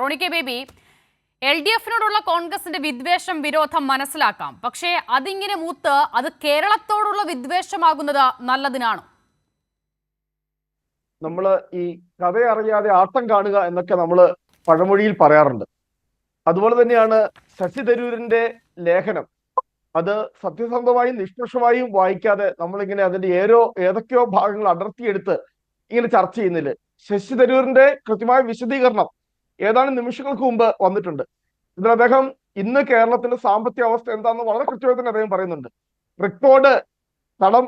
Roni K Baby L D എഫിനോടുള്ള കോൺഗ്രസിന്റെ വിദ്വേഷം വിരോധം മനസ്സിലാക്കാം. പക്ഷേ അതിങ്ങനെ മൂത്ത് അത് കേരളത്തോടുള്ള വിദ്വേഷമാകുന്നത് നല്ലതിനാണ്? നമ്മൾ ഈ കഥയറിയാതെ ആട്ടം കാണുക എന്നൊക്കെ നമ്മൾ പഴമൊഴിയിൽ പറയാറുണ്ട്. അതുപോലെ തന്നെയാണ് ശശി തരൂരിന്റെ ലേഖനം. അത് സത്യസന്ധമായും നിഷ്പക്ഷമായും വായിക്കാതെ നമ്മളിങ്ങനെ അതിന്റെ ഏരോ ഏതൊക്കെയോ ഭാഗങ്ങൾ അടർത്തിയെടുത്ത് ഇങ്ങനെ ചർച്ച ചെയ്യുന്നില്ല ശശി തരൂരിന്റെ കൃത്യമായ വിശദീകരണം ഏതാനും നിമിഷങ്ങൾക്ക് മുമ്പ് വന്നിട്ടുണ്ട്. ഇതിൽ അദ്ദേഹം ഇന്ന് കേരളത്തിന്റെ സാമ്പത്തിക അവസ്ഥ എന്താണെന്ന് വളരെ കൃത്യമായി തന്നെ അദ്ദേഹം പറയുന്നുണ്ട്. റെക്കോർഡ് കടം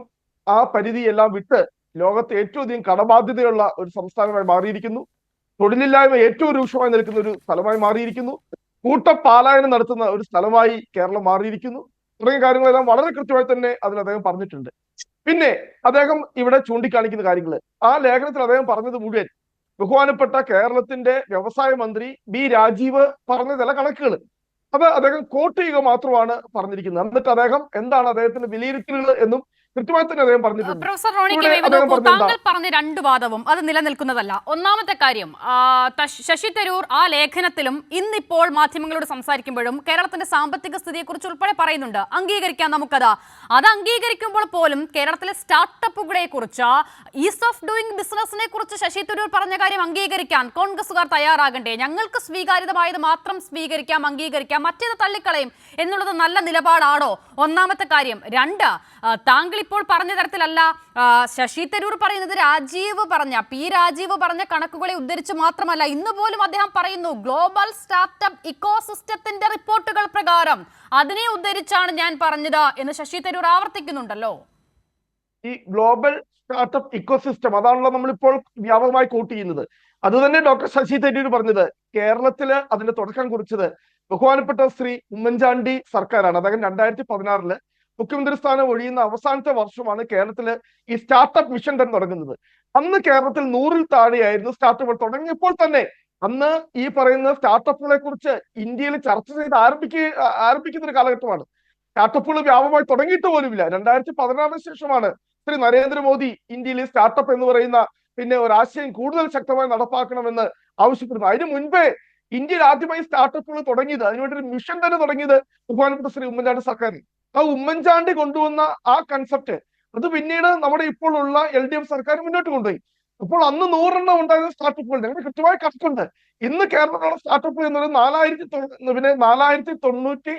ആ പരിധി എല്ലാം വിട്ട് ലോകത്തെ ഏറ്റവും അധികം കടബാധ്യതയുള്ള ഒരു സംസ്ഥാനമായി മാറിയിരിക്കുന്നു. തൊഴിലില്ലായ്മ ഏറ്റവും രൂക്ഷമായി നിൽക്കുന്ന ഒരു സ്ഥലമായി മാറിയിരിക്കുന്നു. കൂട്ടപ്പാലായനം നടത്തുന്ന ഒരു സ്ഥലമായി കേരളം മാറിയിരിക്കുന്നു. തുടങ്ങിയ കാര്യങ്ങളെല്ലാം വളരെ കൃത്യമായി തന്നെ അതിൽ അദ്ദേഹം പറഞ്ഞിട്ടുണ്ട്. പിന്നെ അദ്ദേഹം ഇവിടെ ചൂണ്ടിക്കാണിക്കുന്ന കാര്യങ്ങൾ ആ ലേഖനത്തിൽ അദ്ദേഹം പറഞ്ഞത് മുഴുവൻ ബഹുമാനപ്പെട്ട കേരളത്തിന്റെ വ്യവസായ മന്ത്രി ബി രാജീവ് പറഞ്ഞ ചില കണക്കുകൾ. അപ്പൊ അദ്ദേഹം കോട്ട് ചെയ്യുക മാത്രമാണ് പറഞ്ഞിരിക്കുന്നത്. എന്നിട്ട് അദ്ദേഹം എന്താണ് അദ്ദേഹത്തിന്റെ വിലയിരുത്തലുകൾ എന്നും കൃത്യമായി തന്നെ അദ്ദേഹം പറഞ്ഞിട്ടുണ്ട്. പ്രൊഫസർ താങ്കൾ പറഞ്ഞ രണ്ട് വാദവും അത് നിലനിൽക്കുന്നതല്ല. ഒന്നാമത്തെ കാര്യം ശശി തരൂർ ആ ലേഖനത്തിലും ഇന്നിപ്പോൾ മാധ്യമങ്ങളോട് സംസാരിക്കുമ്പോഴും കേരളത്തിന്റെ സാമ്പത്തിക സ്ഥിതിയെക്കുറിച്ച് ഉൾപ്പെടെ പറയുന്നുണ്ട്. അംഗീകരിക്കാം നമുക്കത്. അത് അംഗീകരിക്കുമ്പോൾ പോലും കേരളത്തിലെ സ്റ്റാർട്ടപ്പുകളെ കുറിച്ച് ഈസ് ഓഫ് ഡൂയിങ് ബിസിനസിനെ കുറിച്ച് ശശി തരൂർ പറഞ്ഞ കാര്യം അംഗീകരിക്കാൻ കോൺഗ്രസുകാർ തയ്യാറാകണ്ടേ? ഞങ്ങൾക്ക് സ്വീകാര്യതമായത് മാത്രം സ്വീകരിക്കാം അംഗീകരിക്കാം മറ്റേത് തള്ളിക്കളയും എന്നുള്ളത് നല്ല നിലപാടാണോ? ഒന്നാമത്തെ കാര്യം. രണ്ട് താങ്കൾ ഇപ്പോൾ പറഞ്ഞ തരത്തിലല്ല ശശി തരൂർ പറയുന്നത് രാജീവ് പറഞ്ഞ പി രാജീവ് പറഞ്ഞ കണക്കുകളെ ഉദ്ധരിച്ച് മാത്രമല്ല ഇന്ന് പോലും അദ്ദേഹം പറയുന്നു ഗ്ലോബൽ സ്റ്റാർട്ടപ്പ് ഇക്കോസിസ്റ്റത്തിന്റെ റിപ്പോർട്ടുകൾ പ്രകാരം അതിനെ ഉദ്ധരിച്ചാണ് ഞാൻ പറഞ്ഞത് എന്ന് ശശി തരൂർ ആവർത്തിക്കുന്നുണ്ടല്ലോ. ഈ ഗ്ലോബൽ സ്റ്റാർട്ടപ്പ് ഇക്കോസിസ്റ്റം അതാണല്ലോ നമ്മളിപ്പോൾ വ്യാപകമായി കോട്ട് ചെയ്യുന്നത്. അത് തന്നെ ഡോക്ടർ ശശി തരൂർ പറഞ്ഞത് കേരളത്തിൽ അതിന്റെ തുടക്കം കുറിച്ചത് ബഹുമാനപ്പെട്ട ശ്രീ ഉമ്മൻചാണ്ടി സർക്കാരാണ്. അദ്ദേഹം രണ്ടായിരത്തി പതിനാറിൽ മുഖ്യമന്ത്രി സ്ഥാനം ഒഴിയുന്ന അവസാനത്തെ വർഷമാണ് കേരളത്തിൽ ഈ സ്റ്റാർട്ടപ്പ് മിഷൻ തന്നെ തുടങ്ങുന്നത്. അന്ന് കേരളത്തിൽ നൂറിൽ താഴെയായിരുന്നു സ്റ്റാർട്ടപ്പുകൾ തുടങ്ങിയപ്പോൾ തന്നെ അന്ന് ഈ പറയുന്ന സ്റ്റാർട്ടപ്പുകളെ കുറിച്ച് ഇന്ത്യയിൽ ചർച്ച ചെയ്ത് ആരംഭിക്കുക ആരംഭിക്കുന്ന ഒരു കാലഘട്ടമാണ്. സ്റ്റാർട്ടപ്പുകൾ വ്യാപകമായി തുടങ്ങിയിട്ട് പോലുമില്ല. രണ്ടായിരത്തി പതിനാറിന് ശേഷമാണ് ശ്രീ നരേന്ദ്രമോദി ഇന്ത്യയിൽ സ്റ്റാർട്ടപ്പ് എന്ന് പറയുന്ന പിന്നെ ഒരു ആശയം കൂടുതൽ ശക്തമായി നടപ്പാക്കണമെന്ന് ആവശ്യപ്പെടുന്നു. അതിനു മുൻപേ ഇന്ത്യയിൽ ആദ്യമായി സ്റ്റാർട്ടപ്പുകൾ തുടങ്ങിയത് അതിനുവേണ്ടി ഒരു മിഷൻ തന്നെ തുടങ്ങിയത് ബഹുമാനപ്പെട്ട ശ്രീ ഉമ്മൻചാണ്ടി സർക്കാർ ആ ഉമ്മൻചാണ്ടി കൊണ്ടുവന്ന ആ കൺസെപ്റ്റ് അത് പിന്നീട് നമ്മുടെ ഇപ്പോഴുള്ള എൽ ഡി എഫ് സർക്കാർ മുന്നോട്ട് കൊണ്ടുപോയി. അപ്പോൾ അന്ന് നൂറെണ്ണം ഉണ്ടായിരുന്ന സ്റ്റാർട്ടപ്പുകൾ ഞങ്ങൾ കൃത്യമായ കണക്കുണ്ട്. ഇന്ന് കേരളത്തിലുള്ള സ്റ്റാർട്ടപ്പ് എന്ന് പറയുന്നത് നാലായിരത്തി തൊണ്ണൂ- പിന്നെ നാലായിരത്തി തൊണ്ണൂറ്റി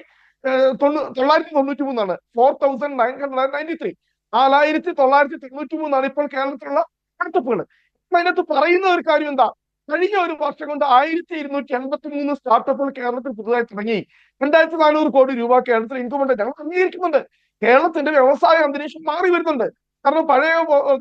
തൊള്ളായിരത്തി തൊണ്ണൂറ്റി മൂന്നാണ്. Four thousand nine hundred ninety three നാലായിരത്തി തൊള്ളായിരത്തി തൊണ്ണൂറ്റി മൂന്നാണ് ഇപ്പോൾ കേരളത്തിലുള്ള സ്റ്റാർട്ടപ്പുകൾ അതിനകത്ത് പറയുന്ന ഒരു കാര്യം എന്താ? കഴിഞ്ഞ ഒരു വർഷം കൊണ്ട് ആയിരത്തി ഇരുന്നൂറ്റി എൺപത്തി മൂന്ന് സ്റ്റാർട്ടപ്പുകൾ കേരളത്തിൽ പുതുതായി തുടങ്ങി. രണ്ടായിരത്തി നാനൂറ് കോടി രൂപ കേരളത്തിൽ ഇൻകം ഉണ്ട്. ഞങ്ങൾ അംഗീകരിക്കുന്നുണ്ട്. കേരളത്തിന്റെ വ്യവസായ അന്തരീക്ഷം മാറി വരുന്നുണ്ട് കാരണം പഴയ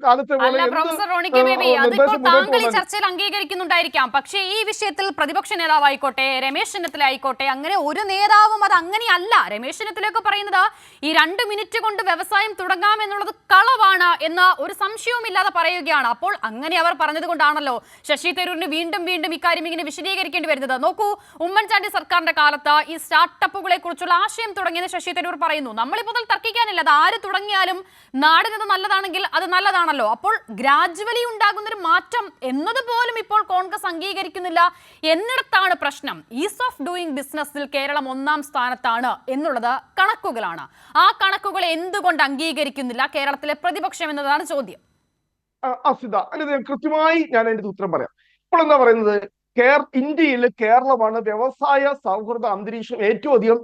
കാലത്തെ പോലെ അല്ല എന്ത് പ്രൊഫസർ റോണി ബേബി അതിപ്പോൾ താങ്കൾ ഈ ചർച്ചയിൽ അംഗീകരിക്കുന്നുണ്ടായിരിക്കാം. പക്ഷേ ഈ വിഷയത്തിൽ പ്രതിപക്ഷ നേതാവായിക്കോട്ടെ രമേശ് ചെന്നിത്തല ആയിക്കോട്ടെ അങ്ങനെ ഒരു നേതാവും അത് അങ്ങനെയല്ല രമേശ് ചെന്നിത്തലയൊക്കെ പറയുന്നത് ഈ രണ്ട് മിനിറ്റ് കൊണ്ട് വ്യവസായം തുടങ്ങാം എന്നുള്ളത് കളവാണ് എന്ന ഒരു സംശയവുമില്ലാതെ പറയുകയാണ്. അപ്പോൾ അങ്ങനെ അവർ പറഞ്ഞത് കൊണ്ടാണല്ലോ ശശി തരൂരിന് വീണ്ടും വീണ്ടും ഇക്കാര്യം ഇങ്ങനെ വിശദീകരിക്കേണ്ടി വരുന്നത്. നോക്കൂ ഉമ്മൻചാണ്ടി സർക്കാരിന്റെ കാലത്ത് ഈ സ്റ്റാർട്ടപ്പുകളെ കുറിച്ചുള്ള ആശയം തുടങ്ങിയെന്ന് ശശി തരൂർ പറയുന്നു. നമ്മളിപ്പോൾ തർക്കിക്കാനില്ല. അത് ആര് തുടങ്ങിയാലും നാടിനത് നല്ലതാണെങ്കിൽ അത് നല്ലതാണല്ലോ. അപ്പോൾ ഗ്രാജുവലി ഉണ്ടാകുന്ന ഒരു മാറ്റം എന്നതുപോലും ഇപ്പോൾ കോൺഗ്രസ് അംഗീകരിക്കുന്നില്ല എന്നിടത്താണ് പ്രശ്നം. ഈസ് ഓഫ് ഡൂയിങ് ബിസിനസ്സിൽ കേരളം ഒന്നാം സ്ഥാനത്താണ് എന്നുള്ളത് കണക്കുകളാണ്. ആ കണക്കുകൾ എന്തുകൊണ്ട് അംഗീകരിക്കുന്നില്ല? കേരളത്തിലെ പ്രതിപക്ഷം എന്നതാണ് ചോദ്യം. അസിത അല്ല ഞാൻ കൃത്യമായി ഞാൻ അതിന്റെ ഉത്തരം പറയാം. ഇപ്പോൾ എന്താ പറയുന്നത്? കേര ഇന്ത്യയിൽ കേരളമാണ് വ്യവസായ സൗഹൃദ അന്തരീക്ഷം ഏറ്റവും അധികം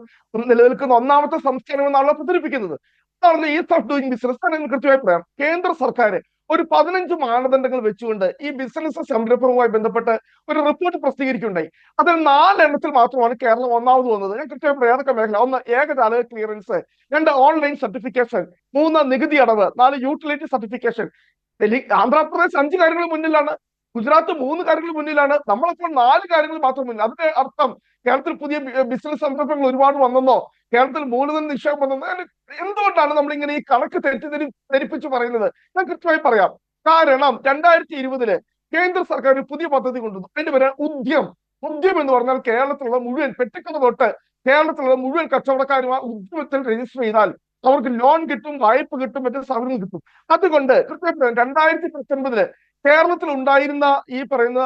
നിലനിൽക്കുന്ന ഒന്നാമത്തെ സംസ്ഥാനം എന്നാണല്ലോ പ്രചരിപ്പിക്കുന്നത്. അതാണ് ഈസ് ഓഫ് ഡൂയിങ് ബിസിനസ് തന്നെ കൃത്യമായി പറയാം. കേന്ദ്ര സർക്കാർ ഒരു പതിനഞ്ച് മാനദണ്ഡങ്ങൾ വെച്ചുകൊണ്ട് ഈ ബിസിനസ് സംരംഭവുമായി ബന്ധപ്പെട്ട് ഒരു റിപ്പോർട്ട് പ്രസിദ്ധീകരിക്കുകയുണ്ടായി. അതിൽ നാലെണ്ണത്തിൽ മാത്രമാണ് കേരളം ഒന്നാമത് വന്നത്. ഞാൻ കൃത്യമായി പറയാം ഏതൊക്കെ മേഖല. ഒന്ന് ഏകജാലക ക്ലിയറൻസ് രണ്ട് ഓൺലൈൻ സർട്ടിഫിക്കേഷൻ മൂന്ന് നികുതി അടവ്. നാല് യൂട്ടിലിറ്റി സർട്ടിഫിക്കേഷൻ ആന്ധ്രാപ്രദേശ് അഞ്ച് കാര്യങ്ങൾ മുന്നിലാണ്. ഗുജറാത്ത് മൂന്ന് കാര്യങ്ങൾ മുന്നിലാണ്. നമ്മളപ്പോൾ നാല് കാര്യങ്ങൾ മാത്രം മുന്നിൽ. അതിന്റെ അർത്ഥം കേരളത്തിൽ പുതിയ ബിസിനസ് സംരംഭങ്ങൾ ഒരുപാട് വന്നെന്നോ? കേരളത്തിൽ മൂലധന നിക്ഷേപം വന്നെന്നോ? എന്തുകൊണ്ടാണ് നമ്മൾ ഇങ്ങനെ ഈ കണക്ക് തെറ്റിദ്ധരി ധരിപ്പിച്ച് പറയുന്നത്? ഞാൻ കൃത്യമായി പറയാം. കാരണം രണ്ടായിരത്തി ഇരുപതിൽ കേന്ദ്ര സർക്കാർ ഒരു പുതിയ പദ്ധതി കൊണ്ടുവന്നു. അതിന്റെ പേര് ഉദ്യം. ഉദ്യം എന്ന് പറഞ്ഞാൽ കേരളത്തിലുള്ള മുഴുവൻ പെട്ടിക്കുന്ന തൊട്ട് കേരളത്തിലുള്ള മുഴുവൻ കച്ചവടക്കാരും ആ ഉദ്യമത്തിൽ രജിസ്റ്റർ ചെയ്താൽ അവർക്ക് ലോൺ കിട്ടും വായ്പ കിട്ടും മറ്റു സൗകര്യം കിട്ടും. അതുകൊണ്ട് കൃത്യമായി രണ്ടായിരത്തി പത്തൊൻപതിൽ കേരളത്തിൽ ഉണ്ടായിരുന്ന ഈ പറയുന്ന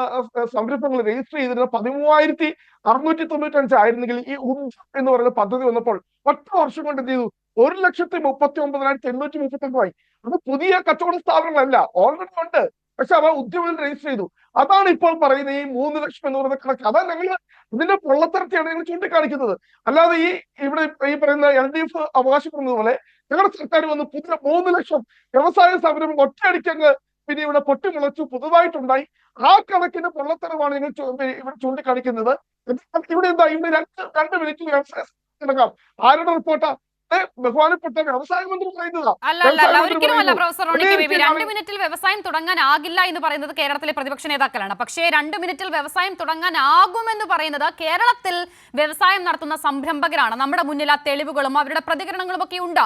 സംരംഭങ്ങൾ രജിസ്റ്റർ ചെയ്തിരുന്ന പതിമൂവായിരത്തി അറുന്നൂറ്റി തൊണ്ണൂറ്റി അഞ്ച് ആയിരുന്നെങ്കിൽ ഈ ഉദ്യം എന്ന് പറയുന്ന പദ്ധതി വന്നപ്പോൾ ഒറ്റ വർഷം കൊണ്ട് എന്ത് ചെയ്തു? ഒരു ലക്ഷത്തി മുപ്പത്തി ഒമ്പതിനായിരത്തി എണ്ണൂറ്റി മുപ്പത്തി ഒമ്പതായി അത് പുതിയ കച്ചവട സ്ഥാപനങ്ങളല്ല ഓൾറെഡി ഉണ്ട്. പക്ഷെ അവ ഉദ്യമത്തിൽ രജിസ്റ്റർ ചെയ്തു. അതാണ് ഇപ്പോൾ പറയുന്ന ഈ മൂന്ന് ലക്ഷം എന്ന് പറയുന്ന കണക്ക്. അതാ ഞങ്ങൾ ഇതിന്റെ പൊള്ളത്തരത്തെയാണ് ഞങ്ങൾ ചൂണ്ടിക്കാണിക്കുന്നത്. അല്ലാതെ ഈ ഇവിടെ ഈ പറയുന്ന എൽ ഡി എഫ് അവകാശപ്പെടുന്നത് പോലെ ഞങ്ങളുടെ സർക്കാർ വന്ന് പുതിയ മൂന്ന് ലക്ഷം വ്യവസായ സംരംഭം ഒറ്റയടിക്ക് അങ്ങ് പിന്നെ ഇവിടെ പൊട്ടിമുളച്ചു പുതുതായിട്ടുണ്ടായി. ആ കണക്കിന് പൊള്ളത്തരമാണ് നിങ്ങൾ ഇവിടെ ചൂണ്ടിക്കാണിക്കുന്നത്. ഇവിടെ എന്താ? ഇവിടെ രണ്ട് രണ്ട് മിനിറ്റ് തുടങ്ങാം ആരുടെ റിപ്പോർട്ടാ വ്യവസായം ബഹുമാനപ്പെട്ട വ്യവസായ മന്ത്രി പറയുന്നതാ. രണ്ട് മിനിറ്റിൽ വ്യവസായം തുടങ്ങാനാകില്ല എന്ന് പറയുന്നത് കേരളത്തിലെ പ്രതിപക്ഷ നേതാക്കളാണ്. പക്ഷേ രണ്ട് മിനിറ്റിൽ വ്യവസായം തുടങ്ങാനാകുമെന്ന് പറയുന്നത് കേരളത്തിൽ വ്യവസായം നടത്തുന്ന സംരംഭകരാണ്. നമ്മുടെ മുന്നിൽ ആ തെളിവുകളും അവരുടെ പ്രതികരണങ്ങളും ഒക്കെ ഉണ്ട്?